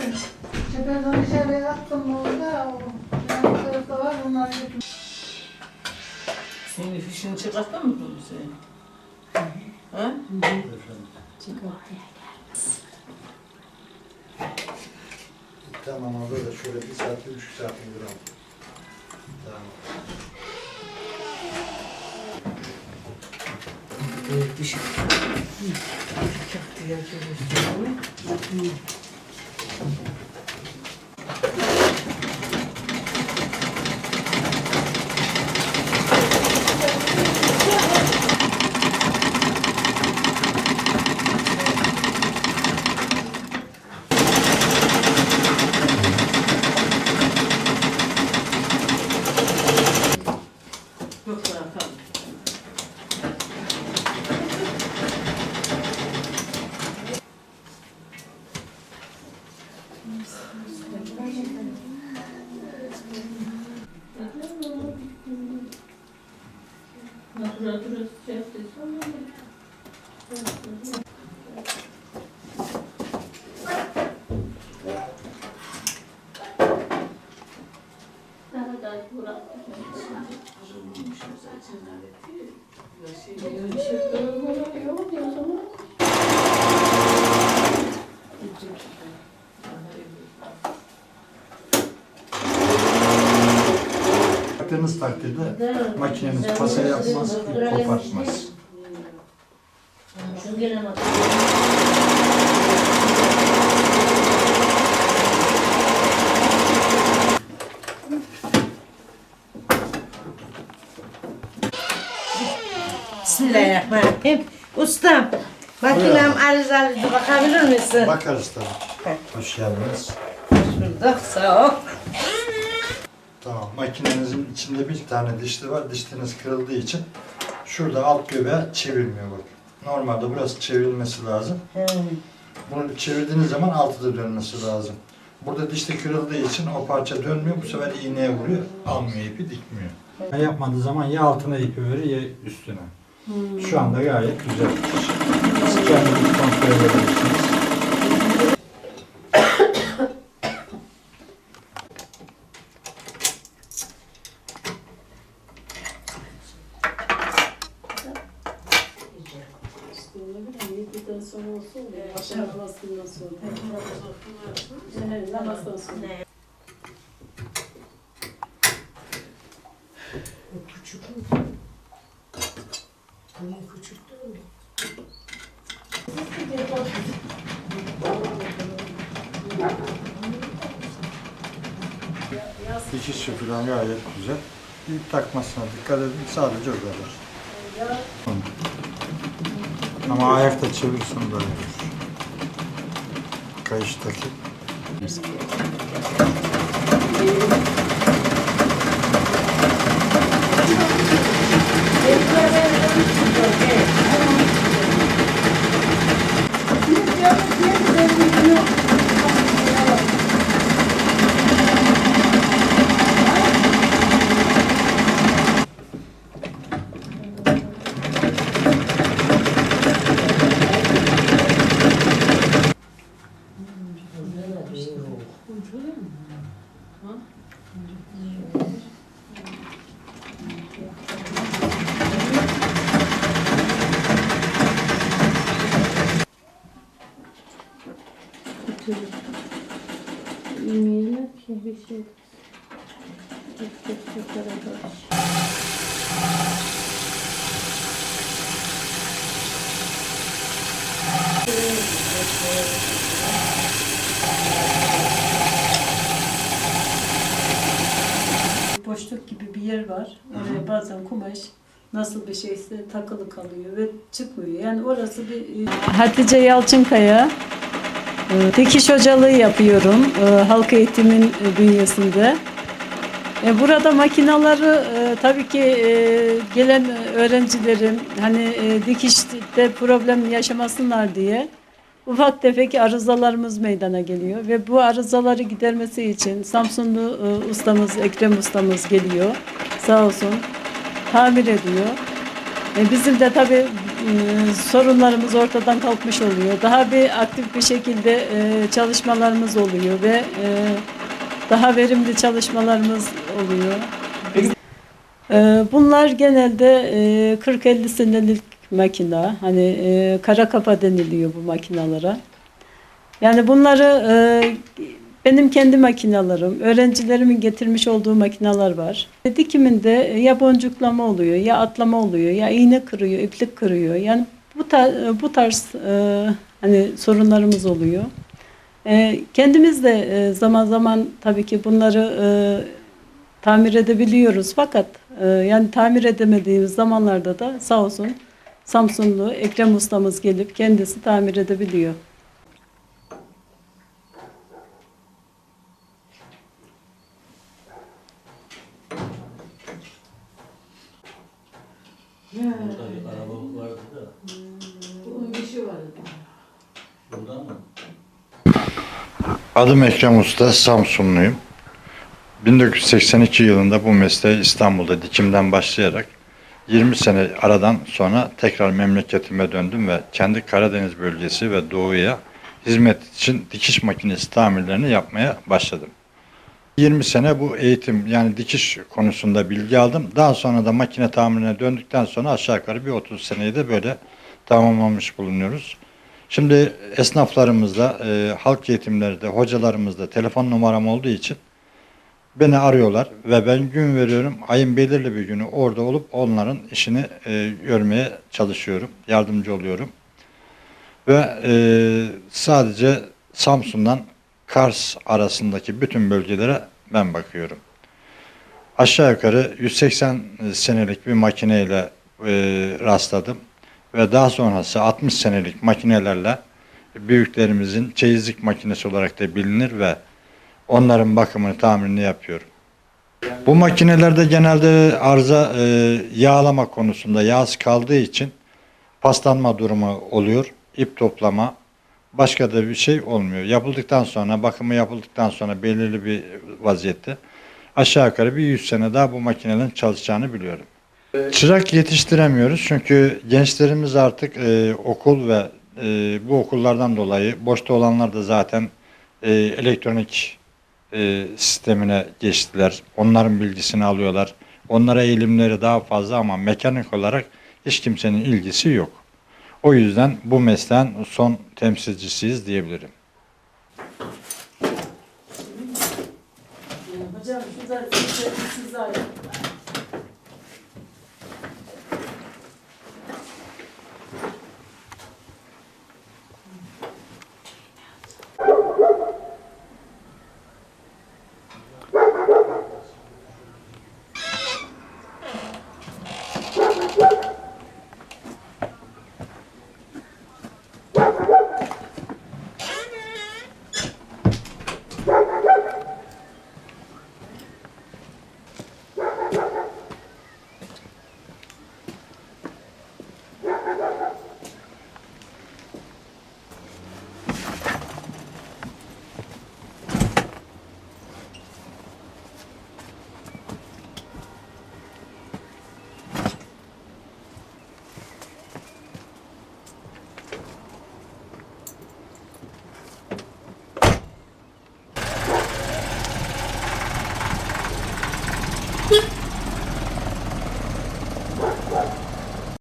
Tepeden içeri attım orada. O yan tarafta var. Onlar götürdüm. Senin fişini çıkarttın mı bunu sen? Ha? Tamam abi böyle şöyle bir saat, bir buçuk saat indirelim. Tamam. Evet, Brooklyn, I'll. Düşük. Köfte yapıyoruz. değil mi? Yok bırakalım. Baktığınız takdirde makineniz pasa yapmaz, ip kopartmaz. Bismillahirrahmanirrahim. Ustam, makinem arızalı bakabilir misin? Bakarız tabii. Hoş geldiniz. Bulduk, sağ ol. Tamam, makinenizin içinde bir tane dişli var. Dişliniz kırıldığı için şurada alt göbeğe çevirmiyor bak. Normalde burası çevrilmesi lazım. Bunu çevirdiğiniz zaman altı da dönmesi lazım. Burada dişli kırıldığı için o parça dönmüyor. Bu sefer iğneye vuruyor. Almıyor ipi dikmiyor. Yapmadığı zaman ya altına ipi verir ya üstüne. Şu anda gayet güzel. Siz kendiniz kontrol edebilirsiniz. Yediden sonra olsun da akşam namazından sonra. Evet, namazdan sonra. Dikiş süpüren gayet güzel. İp takmasına dikkat edin. Sadece o kadar. Ama ayakta çevirsin böyle. Kayıştaki. Yemeyelim bir şey. Boşluk gibi bir yer var. Oraya bazen kumaş nasıl bir şeyse takılı kalıyor ve çıkmıyor. Yani orası bir... Hatice Yalçınkaya. Ee, Dikiş hocalığı yapıyorum e, halk eğitimin e, bünyesinde. E, Burada makinaları e, tabii ki gelen öğrencilerin hani dikişte problem yaşamasınlar diye ufak tefek arızalarımız meydana geliyor ve bu arızaları gidermesi için Samsunlu ustamız Ekrem ustamız geliyor sağ olsun tamir ediyor. Bizim de tabii sorunlarımız ortadan kalkmış oluyor. Daha bir aktif bir şekilde e, çalışmalarımız oluyor ve e, daha verimli çalışmalarımız oluyor. E, bunlar genelde e, 40-50 senelik makina. Hani e, kara kafa deniliyor bu makinalara. Yani bunları e, benim kendi makinalarım, öğrencilerimin getirmiş olduğu makinalar var. Dikiminde ya boncuklama oluyor, ya atlama oluyor, ya iğne kırıyor, iplik kırıyor. Yani bu tarz, bu tarz e, hani sorunlarımız oluyor. E, kendimiz de e, zaman zaman tabii ki bunları e, tamir edebiliyoruz. Fakat e, yani tamir edemediğimiz zamanlarda da sağ olsun Samsunlu Ekrem ustamız gelip kendisi tamir edebiliyor. Burada bir araba vardı da. Bunun bir şey vardı. Burada mı? Adım Ekrem Usta, Samsunluyum. 1982 yılında bu mesleğe İstanbul'da dikimden başlayarak 20 sene aradan sonra tekrar memleketime döndüm ve kendi Karadeniz bölgesi ve doğuya hizmet için dikiş makinesi tamirlerini yapmaya başladım. 20 sene bu eğitim yani dikiş konusunda bilgi aldım. Daha sonra da makine tamirine döndükten sonra aşağı yukarı bir 30 seneyi de böyle tamamlamış bulunuyoruz. Şimdi esnaflarımızda, e, halk eğitimlerde, hocalarımızda telefon numaram olduğu için beni arıyorlar ve ben gün veriyorum. Ayın belirli bir günü orada olup onların işini e, görmeye çalışıyorum, yardımcı oluyorum. Ve e, sadece Samsun'dan Kars arasındaki bütün bölgelere ben bakıyorum. Aşağı yukarı 180 senelik bir makineyle e, rastladım ve daha sonrası 60 senelik makinelerle büyüklerimizin çeyizlik makinesi olarak da bilinir ve onların bakımını, tamirini yapıyorum. Bu makinelerde genelde arıza e, yağlama konusunda yağız kaldığı için paslanma durumu oluyor. ip toplama, başka da bir şey olmuyor. Yapıldıktan sonra, bakımı yapıldıktan sonra belirli bir vaziyette aşağı yukarı bir 100 sene daha bu makinelerin çalışacağını biliyorum. Çırak yetiştiremiyoruz çünkü gençlerimiz artık e, okul ve e, bu okullardan dolayı boşta olanlar da zaten e, elektronik e, sistemine geçtiler. Onların bilgisini alıyorlar. Onlara eğilimleri daha fazla ama mekanik olarak hiç kimsenin ilgisi yok. O yüzden bu mesleğin son temsilcisiyiz diyebilirim. Hocam şu da size, size